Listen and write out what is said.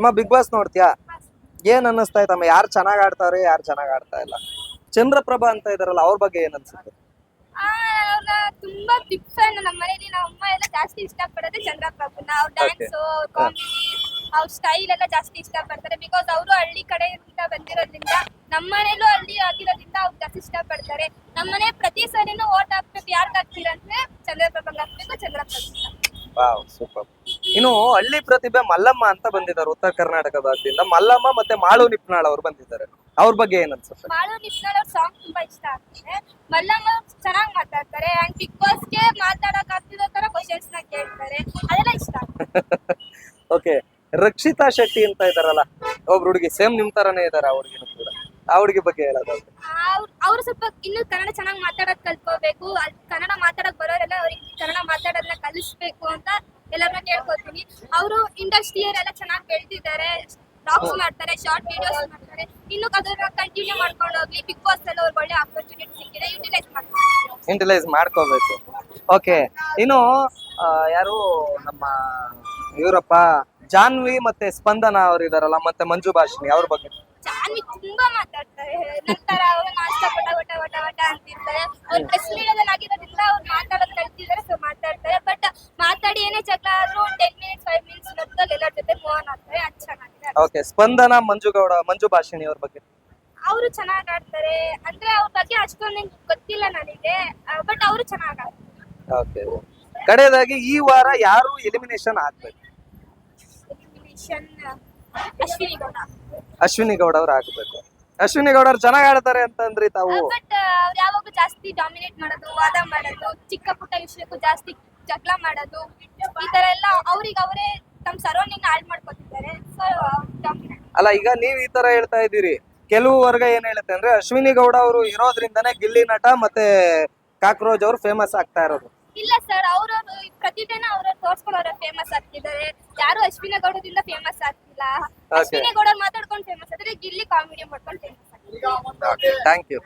ಅಮ್ಮ big boss ನೋಡ್ತೀಯಾ? ಏನ್ ಅನ್ನಿಸ್ತಾ ಇತ್ತಮ್ಮ ಯಾರು ಚೆನ್ನಾಗ್ ಆಡ್ತಾರೆ ಯಾರು ಚೆನ್ನಾಗ್ ಆಡ್ತಾ ಇಲ್ಲ? ಚಂದ್ರಪ್ರಭಾ ಅಂತ ಇದಾರಲ್ಲ ಅವ್ರ ಬಗ್ಗೆ ಏನ್ ಅನ್ಸುತ್ತೆ? ಚಂದ್ರಪ್ರಭಾ ತುಂಬಾ ಬಿಗ್ ಫ್ಯಾನ್ ನಮ್ಮ ಮನೇಲಿ. ನಮ್ಮ ಅಮ್ಮ ಎಲ್ಲ ಜಾಸ್ತಿ ಇಷ್ಟಪಡೋದು ಚಂದ್ರಪ್ರಭುನ. ಅವ್ರ ಡ್ಯಾನ್ಸ್ ಕಾಮಿಡಿ ಅವ್ರ ಸ್ಟೈಲ್ ಎಲ್ಲ ಜಾಸ್ತಿ ಇಷ್ಟಪಡ್ತಾರೆ. ಬಿಕಾಸ್ ಅವರು ಹಳ್ಳಿ ಕಡೆಯಿಂದ ಬಂದಿರೋದ್ರಿಂದ ನಮ್ಮ ಮನೇಲೂ ಹಳ್ಳಿ ಆಗಿರೋದ್ರಿಂದ ಅವ್ರು ಜಾಸ್ತಿ ಇಷ್ಟಪಡ್ತಾರೆ. ನಮ್ಮ ಮನೆ ಪ್ರತಿ ಸರಿನೂ ಓಟ್ ಹಾಕ್ಬೇಕು. ಯಾರ್ಗ್ ಹಾಕ್ತೀರಂದ್ರೆ ಚಂದ್ರಪ್ರಭಂಗ್ ಹಾಕ್ಬೇಕು ಚಂದ್ರಪ್ರಭು ವಾವ್ ಸೂಪರ್ ಇನ್ನು ಹಳ್ಳಿ ಪ್ರತಿಭೆ ಮಲ್ಲಮ್ಮ ಅಂತ ಬಂದಿದ್ದಾರೆ ಉತ್ತರ ಕರ್ನಾಟಕ ಭಾಗದಿಂದ ಮಲ್ಲಮ್ಮ ಮತ್ತೆ ಮಾಳು ನಿಪ್ನಾಳ್ ಅವ್ರು ಬಂದಿದ್ದಾರೆ. ಅವ್ರ ಬಗ್ಗೆ ಏನ್ ಅನ್ಸುತ್ತೆ? ಮಾಳು ನಿಪ್ನಾಳ್ ಅವ್ರ ಸಾಂಗ್ ತುಂಬಾ ಇಷ್ಟ ಆಗ್ತದೆ. ಮಲ್ಲಮ್ಮ ಚೆನ್ನಾಗಿ ಮಾತಾಡ್ತಾರೆ ಅಂಡ್ ಬಿಗ್ ಬಾಸ್ಗೆ ಮಾತಾಡಕ್ ಆಗ್ತಿರೋ ತರ ಕ್ವಶನ್ಸ್ನ ಕೇಳ್ತಾರೆ. ಅದೆಲ್ಲ ಇಷ್ಟ ಓಕೆ ರಕ್ಷಿತಾ ಶೆಟ್ಟಿ ಅಂತ ಇದಾರಲ್ಲ ಒಬ್ರು ಹುಡುಗಿ ಸೇಮ್ ನಿಮ್ ತರನೇ ಇದಾರೆ ಅವ್ರಿಗೆ ಕೂಡ. ಆ ಹುಡುಗಿ ಬಗ್ಗೆ ಹೇಳೋದು ಅವ್ರು ಸ್ವಲ್ಪ ಇನ್ನು ಕನ್ನಡ ಚೆನ್ನಾಗಿ ಮಾತಾಡೋದ್ ಕಲ್ತ್ಕೋಬೇಕು. ಕನ್ನಡ ಮಾತಾಡಕ್ ಬರೋರೆಲ್ಲ ಅವ್ರಿಗೆ ಕನ್ನಡ ಮಾತಾಡೋದನ್ನ ಕಲಿಸ್ಬೇಕು ಅಂತ ಎಲ್ಲರನ್ನ ಕೇಳ್ಕೊತೀನಿ ಅವರು ಇಂಡಸ್ಟ್ರಿಯರೆಲ್ಲ ಚೆನ್ನಾಗಿ ಬೆಳೆದಿದ್ದಾರೆ. ಬ್ಲಾಗ್ಸ್ ಮಾಡ್ತಾರೆ ಶಾರ್ಟ್ ವಿಡಿಯೋಸ್ ಮಾಡ್ತಾರೆ. ಇನ್ನು ಅದನ್ನ ಕಂಟಿನ್ಯೂ ಮಾಡ್ಕೊಂಡು ಹೋಗ್ಲಿ. ಬಿಗ್ ಬಾಸ್ ಅಲ್ಲಿ ಅವ್ರಿಗೆ ಒಳ್ಳೆ ಆಪರ್ಚುನಿಟಿ ಸಿಕ್ಕಿದೆ. ಯುಟಿಲೈಸ್ ಮಾಡ್ತಾರೆ ಯುಟಿಲೈಸ್ ಮಾಡ್ಕೋಬೇಕು. ಓಕೆ ಇನ್ನು ಯಾರು ನಮ್ಮ ಇವರಪ್ಪ ಜಾನ್ವಿ ಮತ್ತೆ ಸ್ಪಂದನ ಅವ್ರು ಇದಾರಲ್ಲ ಮತ್ತೆ ಮಂಜು ಭಾಷಣಿ ಅವ್ರ ಬಗ್ಗೆ. ಜಾನ್ವಿ ತುಂಬಾ ಮಾತಾಡ್ತಾರೆ ಅವರು ನಾಷ್ಟ ಪಟ ವಟ ವಟ ವಟ ಅಂತಿರ್ತಾರೆ ಅವ್ರು ಪ್ರೆಸ್ ಮೀಡಿಯಾದಲ್ಲಿ ಆಗಿರೋದ್ರಿಂದ ಅವ್ರು ಮಾತಾಡೋದು ಕಲ್ತಿದ್ದಾರೆ ಸೊ ಮಾತಾಡ್ತಾರೆ ಬಟ್ ಏನೇ ಜಗಳ ಆದ್ರೂ ಟೆನ್ ಮಿನಿಟ್ಸ್ ಫೈವ್ ಮಿನಿಟ್ಸ್ ಮೊತ್ತಲ್ಲಿ ಎಲ್ಲರ ಜೊತೆ ಮೂವ್ ಆನ್ ಆಗ್ತಾರೆ ಅದು ಚೆನ್ನಾಗಿದೆ ಓಕೆ ಸ್ಪಂದನ ಮಂಜುಗೌಡ ಮಂಜು ಭಾಷಿಣಿ ಅವ್ರ ಬಗ್ಗೆ. ಅವರು ಚೆನ್ನಾಗಿ ಆಡ್ತಾರೆ. ಅಂದ್ರೆ ಅವ್ರ ಬಗ್ಗೆ ಅಷ್ಟೊಂದು ಗೊತ್ತಿಲ್ಲ ನನಗೆ ಬಟ್ ಅವರು ಚೆನ್ನಾಗಿ ಆಡ್ತಾರೆ. ಓಕೆ ಕಡೆಯದಾಗಿ ಈ ವಾರ ಯಾರು ಎಲಿಮಿನೇಷನ್ ಆಗ್ಬೇಕು? ಎಲಿಮಿನೇಷನ್ ಅಶ್ವಿನಿ ಗೌಡ. ಅಶ್ವಿನಿ ಗೌಡ ಅವ್ರು ಆಗ್ಬೇಕು. ಅಶ್ವಿನಿ ಗೌಡ ಅವ್ರು ಚೆನ್ನಾಗ್ ಆಡ್ತಾರೆ ಅಂತಂದ್ರಿ ತಾವು. ಬಟ್ ಅವ್ರು ಯಾವಾಗೂ ಜಾಸ್ತಿ ಡಾಮಿನೇಟ್ ಮಾಡೋದು ವಾದ ಮಾಡೋದು ಚಿಕ್ಕ ಪುಟ್ಟ ವಿಷಯಕ್ಕೂ ಜಾಸ್ತಿ ಜಗಳ ಮಾಡೋದು ಈ ತರ ಎಲ್ಲ ಅವ್ರಿಗೆ ಅವರೇ ತಮ್ಮ ಸರೌಂಡಿಂಗ್ ಹಾಳು ಮಾಡ್ಕೊತಿದ್ದಾರೆ. ಸೊ ಡಾಮಿನೇಟ್ ಅಲ್ಲ ಈಗ ನೀವ್ ಈ ತರ ಹೇಳ್ತಾ ಇದ್ದೀರಿ. ಕೆಲವು ವರ್ಗ ಏನ್ ಹೇಳುತ್ತೆ ಅಂದ್ರೆ ಅಶ್ವಿನಿ ಗೌಡ ಅವರು ಇರೋದ್ರಿಂದನೇ ಗಿಲ್ಲಿ ನಟ ಮತ್ತೆ ಕಾಕ್ರೋಜ್ ಅವರು ಫೇಮಸ್ ಆಗ್ತಾ ಇರೋದು. ಇಲ್ಲ ಸರ್ ಅವರು ಪ್ರತಿದಿನ ಅವ್ರ ತೋರ್ಸ್ಕೊಳ್ಳೋರ ಫೇಮಸ್ ಆಗ್ತಿದ್ದಾರೆ. ಯಾರು ಅಶ್ವಿನಿ ಗೌಡದಿಂದ ಫೇಮಸ್ ಆಗ್ತಿಲ್ಲ. ಅಶ್ವಿನಿ ಗೌಡ ಮಾತಾಡ್ಕೊಂಡು ಫೇಮಸ್ ಕಾಮಿಡಿ ಮಾಡ್ಕೊಂಡು ಥ್ಯಾಂಕ್ ಯು